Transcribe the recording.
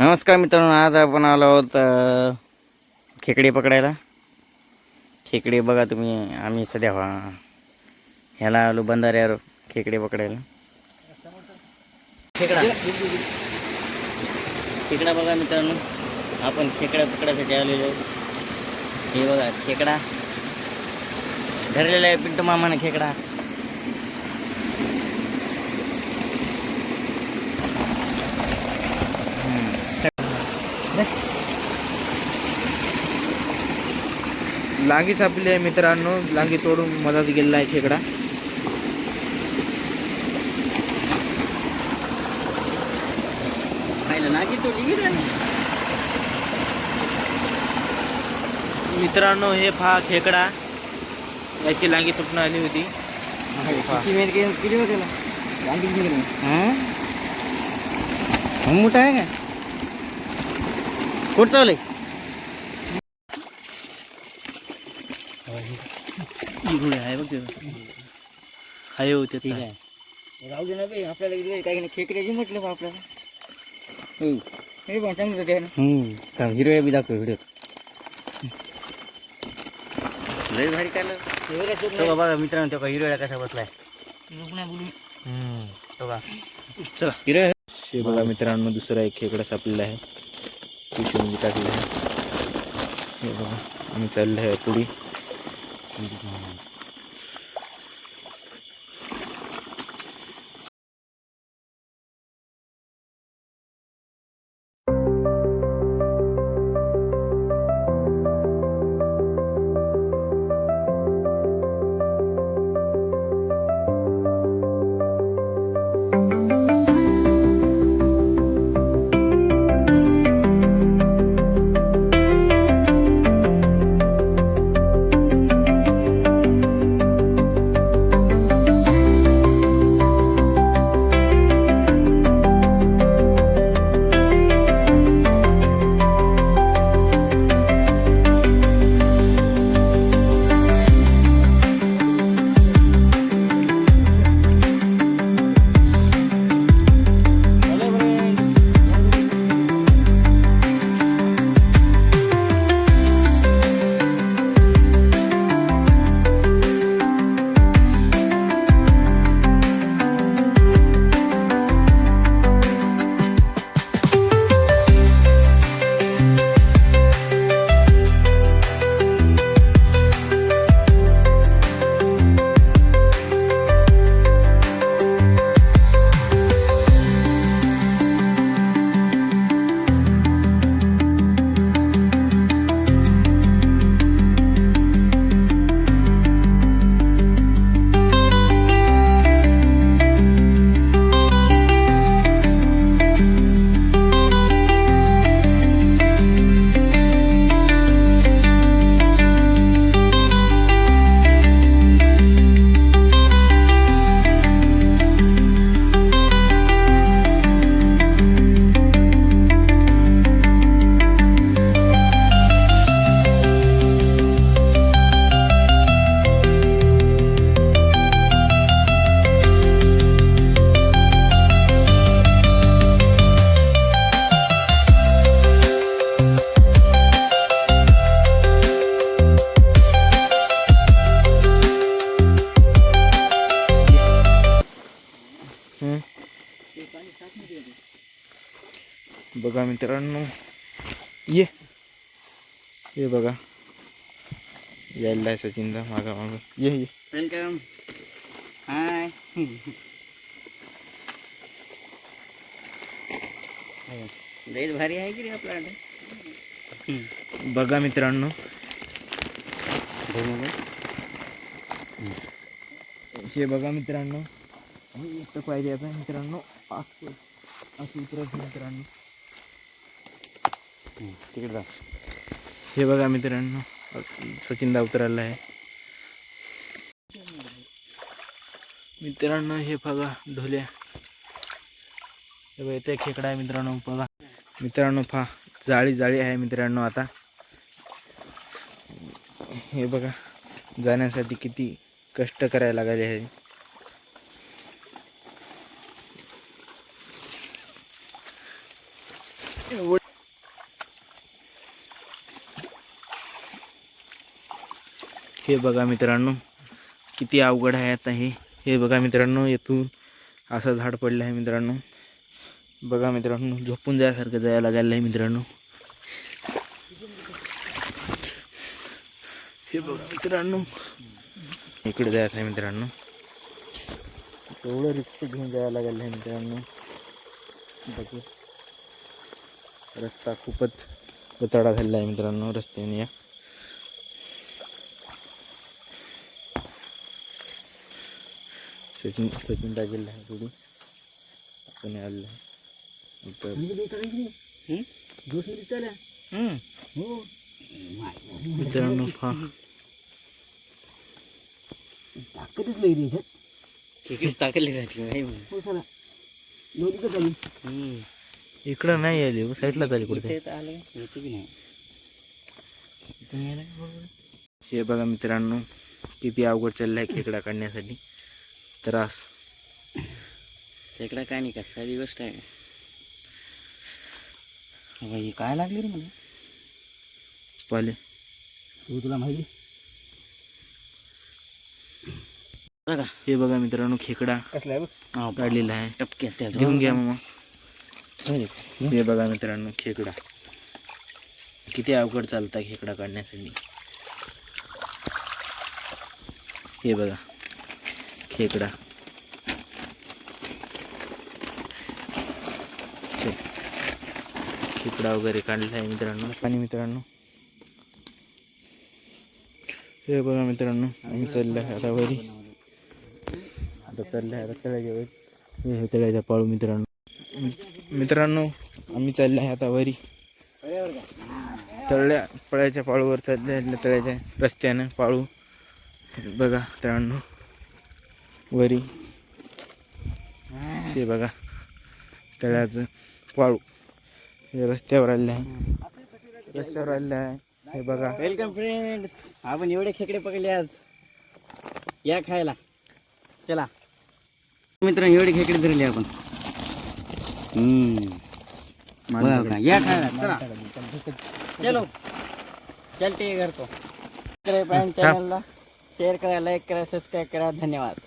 नमस्कार मित्रांनो आज आपण आलो आहोत खेकडे पकडायला. खेकडे बघा तुम्ही आम्ही सध्या व्हा- ह्याला आलो बंधाऱ्यावर खेकडे पकडायला. खेकडा. खेकडा बघा मित्रांनो आपण खेकडा पकडायसाठी आलेलो आहे हे बघा खेकडा. धरलेला आहे पिंटू मामाने खेकडा. लांगी सापली आहे मित्रांनो. लांगी तोडून मधात गेलेला आहे खेकडा. मित्रांनो हे पहा खेकडा. याची लांगी तुटून आली होती? मोठा आहे का? कुठं चाललंय आहे बघ हाय होते ठीक आहे. राहू दे ना बे आपल्याला इकडे काही नाही खेकड्याची म्हटलं बा आपल्याला. हो हे पण चांगलं होते ना. हिरो बी दाखव व्हिडिओ लय भारी तो बघा मित्रांनो तो का हिरोला कसा बसलाय. तो का चला हिरो हे बघा मित्रांनो दुसरा एक खेकडा सापलेला आहे. पिशवीमध्ये टाकलेला आहे. हे बघा आम्ही चाललो आहे पुढे. கண்டிப்பாக बघा मित्रांनो ये ये बघा यायला आहे सचिनदा मागा मागं ये ये वेलकम हाय लयच भारी आहे की रे आपला बघा मित्रांनो हे बघा मित्रांनो पाहिजे आता मित्रांनो असं असं मित्रांनो तिकडे जा. हे बघा मित्रांनो सचिनदा उतरायला आहे. मित्रांनो हे बघा ढोल्या. हे बघा इथे खेकडा आहे मित्रांनो बघा. मित्रांनो फा जाळी जाळी आहे मित्रांनो आता. हे बघा जाण्यासाठी किती कष्ट करायला लागले आहे. हे बघा मित्रांनो किती अवघड आहे आता हे. हे बघा मित्रांनो येथून असं झाड पडलं आहे मित्रांनो. बघा मित्रांनो झोपून जायसारखं जायला लागायला आहे मित्रांनो. हे बघा मित्रांनो. इकडे जायचं आहे मित्रांनो. एवढं रिक्षा घेऊन जायला लागायला आहे मित्रांनो. बघू. रस्ता खूपच बचाडा झालेला आहे मित्रांनो रस्त्याने. या सचिन सचिन टाकेल आहे थोडी आपण आलेलं आहे मित्रांनो हा खेकडी टाकली राहते नाही म्हणून. हम्म. इकडं नाही आली हो, साईडलाच आली कुठे नाही? हे बघा मित्रांनो किती अवघड चाललं आहे खेकडा काढण्यासाठी त्रास. खेकडा काय नाही का साधी गोष्ट आहे. ही काय लागली रे मला? पाले. तुला माहिती? बघा. हे बघा मित्रांनो खेकडा कसला आहे काढलेला आहे. टपक्यात घेऊन घ्या होय. हे बघा. मित्रांनो खेकडा. किती अवघड चालतं खेकडा काढण्यासाठी हे बघा. खेकडा खेकडा वगैरे काढला आहे मित्रांनो. आणि मित्रांनो. हे बघा मित्रांनो आम्ही चाललं आहे आता वरी आता चाललं आहे आता तळ्याच्या हे तळ्याच्या पाळू मित्रांनो. मित्रांनो आम्ही चाललो आहे आता वरी तळल्या पळ्याच्या पाळूवर चालले तळ्याच्या रस्त्यानं पाळू. बघा मित्रांनो. वरी. हे. बघा तळ्याचं पाळू. हे रस्त्यावर आलेलं आहे. रस्त्यावर आलेलं आहे. हे बघा. वेलकम फ्रेंड्स आपण एवढे खेकडे पकडले आज. या खायला. चला. मित्रांनो एवढे खेकडे धरले आपण. या खायला. चला. चलो चलते घर को चॅनलला शेअर करा लाईक करा सबस्क्राईब करा. धन्यवाद.